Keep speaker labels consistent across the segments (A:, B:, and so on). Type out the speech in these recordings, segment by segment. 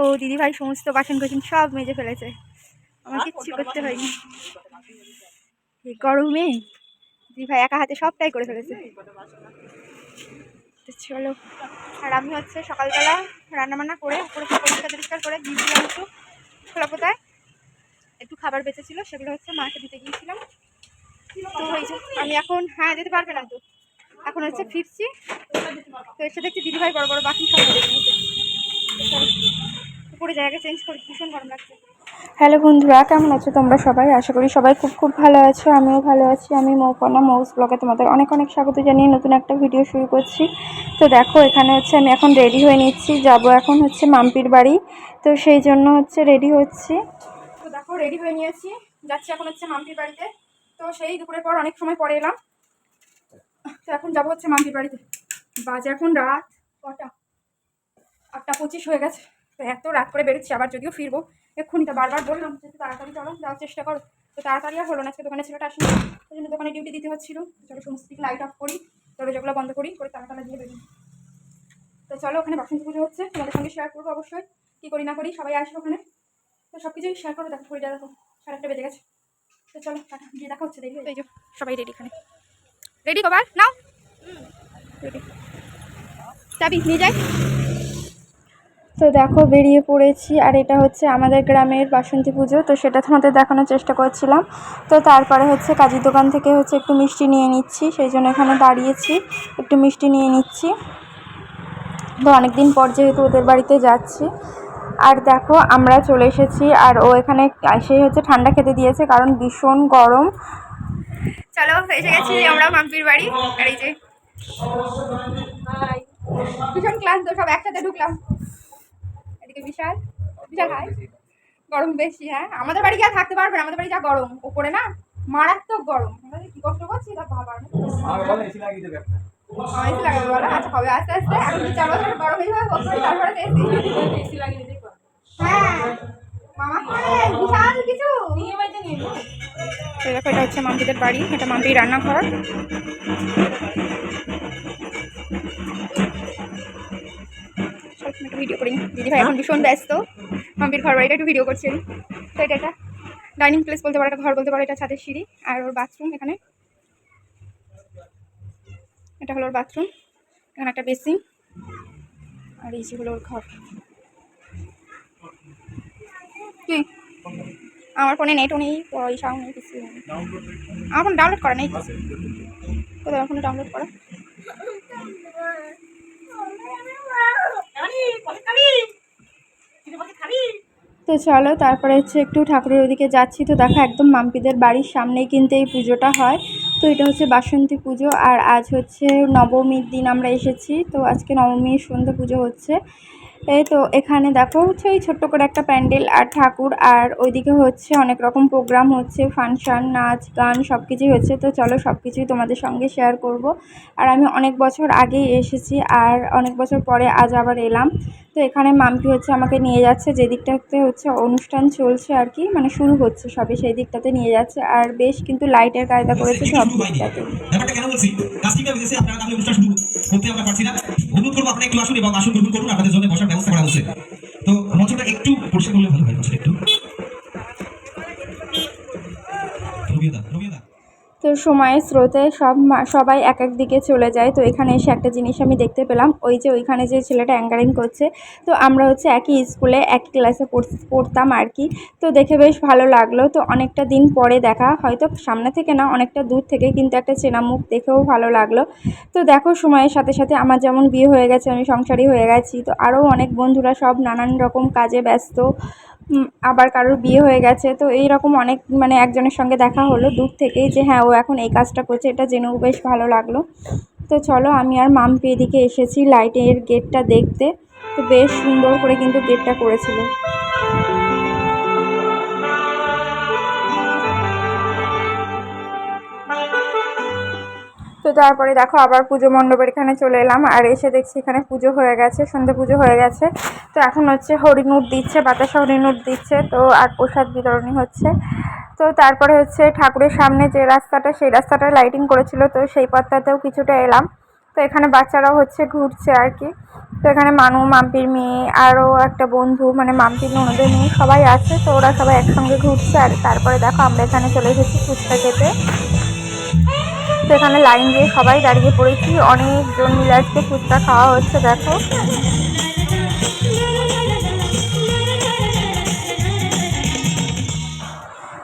A: দেখো দিদিভাই সমস্ত বাসন কোসন সব মেজে ফেলেছে। আমার কিচ্ছু করতে হয়নি। এই গরমে দিদিভাই একা হাতে সবটাই করে ফেলেছে। তো চলো আর আমি হচ্ছে সকালবেলা রান্নাবান্না করে উপরে পরিষ্কার পরিষ্কার করে দিয়েছিলাম একটু খোলা পোতায়। একটু খাবার বেঁচেছিল সেগুলো হচ্ছে মাকে দিতে গিয়েছিলাম। তো ওই যে আমি এখন হ্যাঁ যেতে পারবে না তো। এখন হচ্ছে ফিরছি। তো এসে দেখছি দিদিভাই বড় বড় বাকি সব করে জায়গা চেঞ্জ করি ভীষণ গরম লাগছে। হ্যালো বন্ধুরা কেমন আছো তোমরা সবাই? আশা করি সবাই খুব খুব ভালো আছো আমিও ভালো আছি। আমি মৌপনা মৌস ব্লগে তোমাদের অনেক অনেক স্বাগত জানিয়ে নতুন একটা ভিডিও শুরু করছি। তো দেখো এখানে হচ্ছে আমি এখন রেডি হয়ে নিচ্ছি যাব এখন হচ্ছে মাম্পির বাড়ি। তো সেই জন্য হচ্ছে রেডি হচ্ছি। তো দেখো রেডি হয়ে নিয়েছি যাচ্ছি এখন হচ্ছে মাম্পির বাড়িতে। তো সেই দুপুরের পর অনেক সময় পরে এলাম। তো এখন যাব হচ্ছে মাম্পির বাড়িতে। বাজে এখন রাত কটা? আটটা পঁচিশ হয়ে গেছে। তো এত রাত করে বেরোচ্ছি, আবার যদিও ফিরবো। এক্ষুনি তো বারবার বললাম যে তাড়াতাড়ি চলো, যাওয়ার চেষ্টা করো। তো তাড়াতাড়ি আর হলো না, আজকে দোকানে ছেলেটা আসেনি ওই জন্য দোকানে ডিউটি দিতে হচ্ছিল। চলো সমস্ত দিকে লাইট অফ করি, দরজাগুলো বন্ধ করি, করে তালা দিয়ে বেরিয়ে তো চলো, ওখানে বাসন্তী পুজো হচ্ছে, তোমাদের সঙ্গে শেয়ার করব অবশ্যই। কী করি না করি, সবাই আসবে ওখানে। তো সব কিছুই শেয়ার করো, দেখো, ঘড়িটা দেখো, সাড়ে একটা বেজে গেছে। তো চলো গিয়ে দেখা হচ্ছে দেখি সবাই রেডি এখানে। রেডি কবার? নাও। রেডি চাবি, নিয়ে যাই। তো দেখো বেরিয়ে পড়েছি। আর এটা হচ্ছে আমাদের গ্রামের বাসন্তী পুজো তো সেটা তোমাদের দেখানোর চেষ্টা করছিলাম। তো তারপরে হচ্ছে কাজীর দোকান থেকে হচ্ছে একটু মিষ্টি নিয়ে নিচ্ছি সেই জন্য এখানে দাঁড়িয়েছি একটু মিষ্টি নিয়ে নিচ্ছি। তো অনেকদিন পর যেহেতু ওদের বাড়িতে যাচ্ছি। আর দেখো আমরা চলে এসেছি আর ও এখানে এসে হচ্ছে ঠান্ডা খেতে দিয়েছে কারণ ভীষণ গরম। চলো এসে গেছি আমরা মাম্পির বাড়ি। আর এই যে ভীষণ ক্লান্ত সব একসাথে ঢুকলাম। এদিকে বিশাল বিশাল হাই। গরম বেশি হ্যাঁ? আমাদের বাড়ি কি আর থাকতে পারবে না আমাদের বাড়ি যা গরম উপরে না? মারাত্মক গরম। আমরা কি কষ্ট করছি তা ভাবার না আমার এসি লাগাবে বলো? আচ্ছা হবে আস্তে আস্তে। এখন দু চার বছর বড় হয়ে যাবে বছর তারপরে তো এসি। এসি লাগিয়ে দিতে হ্যাঁ। মামা করে বিশাল কিছু। তো দেখো এটা হচ্ছে মাম্পিদের বাড়ি এটা মাম্পির রান্নাঘর। একটু ভিডিও করি। দিদি ভাই এখন ভীষণ ব্যস্ত। মাম্পির ঘর বাড়িটা একটু ভিডিও করছি আমি। তো এটা একটা ডাইনিং প্লেস বলতে পারো, একটা ঘর বলতে পারো, এটা ছাদের সিঁড়ি। আর ওর বাথরুম এখানে। এটা হলো ওর বাথরুম এখানে একটা বেসিন আর এই যে হলো ওর ঘর। আমার ফোনে নেটও নেই, পয়সাও নেই কিছু নেই। আমার ফোনে ডাউনলোড করা নেই। কিছু আমার ফোনে ডাউনলোড করা? তো চলো, তারপরে হচ্ছে একটু ঠাকুরের ওদিকে যাচ্ছি। তো দেখা, একদম মাম্পিদের বাড়ির সামনেই কিন্তু এই পুজোটা হয়। তো এটা হচ্ছে বাসন্তী পুজো, আর আজ হচ্ছে নবমীর দিন আমরা এসেছি। তো আজকে নবমীর সন্ধ্যে পুজো হচ্ছে। এই তো, এখানে দেখো হচ্ছে ওই ছোট্ট করে একটা প্যান্ডেল আর ঠাকুর, আর ওইদিকে হচ্ছে অনেক রকম প্রোগ্রাম হচ্ছে, ফাংশান, নাচ, গান সব কিছুই হচ্ছে। তো চলো সব কিছুই তোমাদের সঙ্গে শেয়ার করব। আর আমি অনেক বছর আগেই এসেছি, আর অনেক বছর পরে আজ আবার এলাম। তো এখানে মাম্পি হচ্ছে আমাকে নিয়ে যাচ্ছে যেদিকটাতে হচ্ছে অনুষ্ঠান চলছে আর কি মানে শুরু হচ্ছে সবই সেই দিকটাতে নিয়ে যাচ্ছে। আর বেশ কিন্তু লাইটের কায়দা করেছে সব দিকটাতে।
B: তো মঞ্চটা একটু পরিষ্কার করলে ভালো হয় একটু।
A: তো সময়ের স্রোতে সব সবাই এক এক দিকে চলে যায়। তো এখানে এসে একটা জিনিস আমি দেখতে পেলাম। ওই যে ওইখানে যে ছেলেটা অ্যাঙ্কারিং করছে, তো আমরা হচ্ছে একই স্কুলে একই ক্লাসে পড়- পড়তাম আর কি তো দেখে বেশ ভালো লাগল। তো অনেকটা দিন পরে দেখা, হয়তো সামনে থেকে না, অনেকটা দূর থেকে কিন্তু একটা চেনা মুখ দেখেও ভালো লাগল। তো দেখো, সময়ের সাথে সাথে আমার যেমন বিয়ে হয়ে গেছে, আমি সংসারী হয়ে গেছি। তো আরও অনেক বন্ধুরা সব নানান রকম কাজে ব্যস্ত। আবার কারোর বিয়ে হয়ে গেছে, তো এই রকম অনেক মানে একজনের সঙ্গে দেখা হলো দূর থেকেই যে হ্যাঁ ও এখন এই কাজটা করছে, এটা জেনেও বেশ ভালো লাগল। তো চলো, আমি আর মাম্পি এদিকে এসেছি লাইটের গেটটা দেখতে। তো বেশ সুন্দর করে কিন্তু গেটটা করেছিল। তারপরে দেখো আবার পুজো মণ্ডপের এখানে চলে এলাম, আর এসে দেখছি এখানে পুজো হয়ে গেছে, সন্ধে পুজো হয়ে গেছে। তো এখন হচ্ছে হরিণুট দিচ্ছে, বাতাসা হরিণুট দিচ্ছে, তো আর প্রসাদ বিতরণী হচ্ছে। তো তারপরে হচ্ছে ঠাকুরের সামনে যে রাস্তাটা, সেই রাস্তাটা লাইটিং করেছিল, তো সেই পথটাতেও কিছুটা এলাম। তো এখানে বাচ্চারাও হচ্ছে ঘুরছে আর কি। তো এখানে মানু, মাম্পির মেয়ে, আরও একটা বন্ধু মানে মাম্পির ননদের মেয়ে সবাই আছে, তো ওরা সবাই একসঙ্গে ঘুরছে, আর তারপরে দেখো আমরা এখানে চলে এসেছি ফুচকা খেতে। তো এখানে লাইন দিয়ে সবাই দাঁড়িয়ে পড়েছি। অনেকজন মিলে আজকে ফুচকা খাওয়া হচ্ছে দেখো।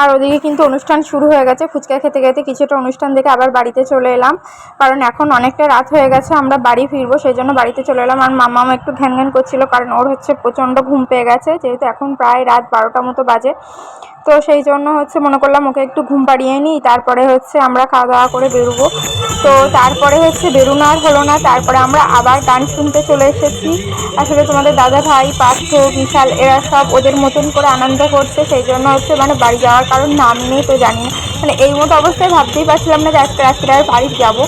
A: আর ওদিকে কিন্তু অনুষ্ঠান শুরু হয়ে গেছে। ফুচকা খেতে খেতে কিছুটা অনুষ্ঠান দেখে আবার বাড়িতে চলে এলাম। কারণ এখন অনেকটা রাত হয়ে গেছে, আমরা বাড়ি ফিরবো, সেই জন্য বাড়িতে চলে এলাম। আর মামাও একটু ঘ্যান ঘ্যান করছিল, কারণ ওর হচ্ছে প্রচণ্ড ঘুম পেয়ে গেছে, যেহেতু এখন প্রায় রাত বারোটা মতো বাজে। তো সেই জন্য হচ্ছে মনে করলাম ওকে একটু ঘুম পাড়িয়ে নিই, তারপরে হচ্ছে আমরা খাওয়া দাওয়া করে বেরোবো। তো তারপরে হচ্ছে বেরোনো আর হলো না, তারপরে আমরা আবার গান শুনতে চলে এসেছি। আসলে তোমাদের দাদা ভাই পার্থ, বিশাল, এরা সব ওদের মতন করে আনন্দ করছে, সেই জন্য হচ্ছে মানে বাড়ি যাওয়ার কারণ নাম নেই তো জানি না। মানে এই মতো অবস্থায় ভাবতেই পারছিলাম না যে আজকে রাত্রে আর বাড়ি যাব।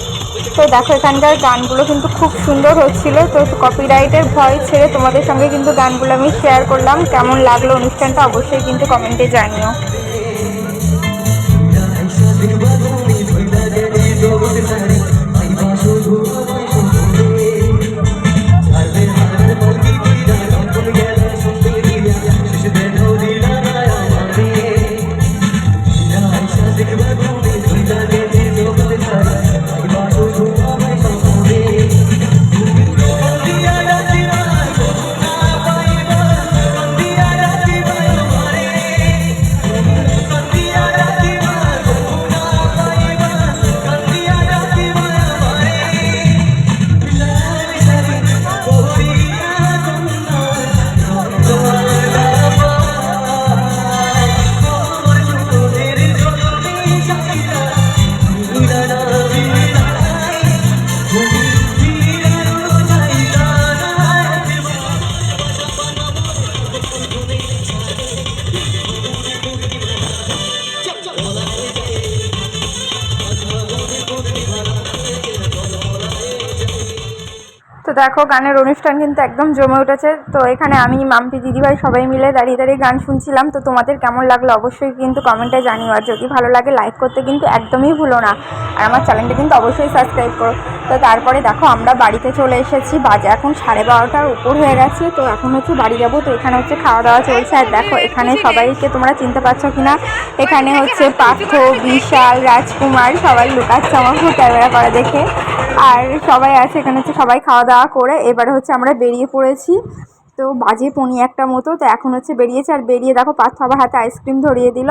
A: তো দেখো, এখানকার গানগুলো কিন্তু খুব সুন্দর হচ্ছিল। তো কপিরাইটের ভয় ছেড়ে তোমাদের সঙ্গে কিন্তু গানগুলো আমি শেয়ার করলাম। কেমন লাগল অনুষ্ঠানটা অবশ্যই কিন্তু কমেন্টে জানিও। দেখো, গানের অনুষ্ঠান কিন্তু একদম জমে উঠেছে। তো এখানে আমি, মাম্পি, দিদিভাই সবাই মিলে দাঁড়িয়ে দাঁড়িয়ে গান শুনছিলাম। তো তোমাদের কেমন লাগল অবশ্যই কিন্তু কমেন্টে জানিও। আর যদি ভালো লাগে লাইক করতে কিন্তু একদমই ভুলো না। আর আমার চ্যানেলটা কিন্তু অবশ্যই সাবস্ক্রাইব করো। তো তারপরে দেখো, আমরা বাড়িতে চলে এসেছি। বাজে এখন সাড়ে বারোটার উপর হয়ে গেছে। তো এখন হচ্ছে বাড়ি যাব। তো এখানে হচ্ছে খাওয়া দাওয়া চলছে। আর দেখো, এখানে সবাইকে তোমরা চিনতে পারছ কিনা? এখানে হচ্ছে পার্থ, বিশাল, রাজকুমার সবাই লুকাচ্ছে আমার ক্যামেরা করা দেখে। আর সবাই আছে, এখানে হচ্ছে সবাই খাওয়া দাওয়া করে। এবারে হচ্ছে আমরা বেরিয়ে পড়েছি। তো বাজে পনি একটা মতো। তো এখন হচ্ছে বেরিয়েছে। আর বেরিয়ে দেখো, পার্থ আবার হাতে আইসক্রিম ধরিয়ে দিল।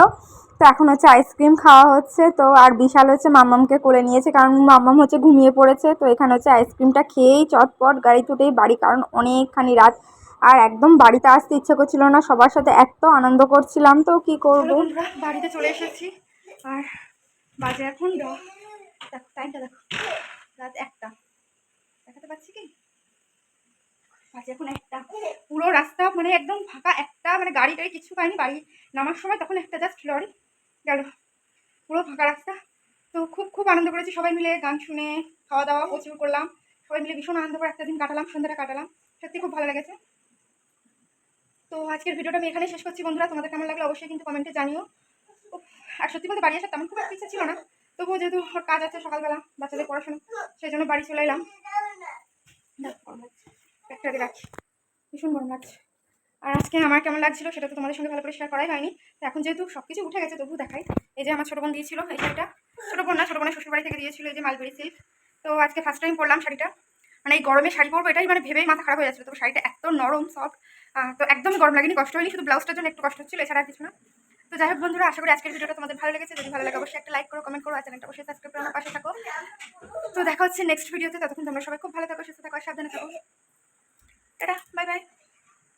A: তো এখন হচ্ছে আইসক্রিম খাওয়া হচ্ছে, তো আর বিশাল হচ্ছে মাম্মামকে কোলে নিয়েছে, কারণ মাম্মাম হচ্ছে ঘুমিয়ে পড়েছে, তো এখানে হচ্ছে আইসক্রিমটা খেয়েই চটপট গাড়ি তুটেই বাড়ি, কারণ অনেকখানি রাত। আর একদম বাড়িতে আসতে ইচ্ছে করছিল না, সবার সাথে এত আনন্দ করছিলাম, তো কি করব? বাড়িতে চলে এসেছি, আর বাজে এখন টাইমটা দেখো রাত একটা। দেখাতে পাচ্ছি কি? বাজে এখন একটা। পুরো রাস্তা মানে একদম ফাঁকা, একটা মানে গাড়ি টাড়ি কিছু পাইনি, বাড়ি নামার সময় তখন একটা জাস্ট লরি গেল। পুরো ফাঁকা রাস্তা। তো খুব খুব আনন্দ করেছি সবাই মিলে, গান শুনে, খাওয়া দাওয়া প্রচুর করলাম। সবাই মিলে ভীষণ আনন্দ করে একটা দিন কাটালাম, সন্ধ্যাটা কাটালাম। সত্যি খুব ভালো লেগেছে। তো আজকের ভিডিওটা আমি এখানে শেষ করছি বন্ধুরা। তোমাদের কেমন লাগল অবশ্যই কিন্তু কমেন্টে জানিও। আর সত্যি বলতে বাড়ি আসার তেমন খুব একটা ইচ্ছা ছিল না। তবুও যেহেতু কাজ আছে সকালবেলা, বাচ্চাদের পড়াশোনা সেই জন্য বাড়ি চলে এলাম। ব্যাগটা রাখি। ভীষণ গরম লাগছে। আর আজকে আমার কেমন লাগছিল সেটা তো তোমাদের সঙ্গে ভালো করে শেয়ার করাই হয়নি। তো এখন যেহেতু সব কিছু উঠে গেছে তবু দেখাই। এই যে আমার ছোটো বোন দিয়েছিল এই শাড়িটা। ছোটো বোন না, ছোটো বোনের শ্বশুরবাড়ি থেকে দিয়েছিল এই যে মালবেরি সিল্ক তো আজকে ফার্স্ট টাইম পরলাম শাড়িটা। মানে এই গরমে শাড়ি পরবো এটাই মানে ভেবেই মাথা খারাপ হয়ে যাচ্ছিল। তো শাড়িটা এত নরম সফট তো একদমই গরম লাগেনি। কষ্ট হয়নি, শুধু ব্লাউজটার জন্য একটু কষ্ট হচ্ছিল, এছাড়া কিছু না। তো যাই হোক বন্ধুরা, আশা করি আজকের ভিডিওটা তোমাদের ভালো লেগেছে। যদি ভালো লাগে অবশ্যই একটা লাইক করো কমেন্ট করো, আর চ্যানেলটা অবশ্যই সাবস্ক্রাইব করে পাশে থাকো। তো দেখা হচ্ছে নেক্সট ভিডিওতে ততক্ষণ তোমরা সবাই খুব ভালো থাকো, সুস্থ থাকো সাবধানে থাকো। Tata bye bye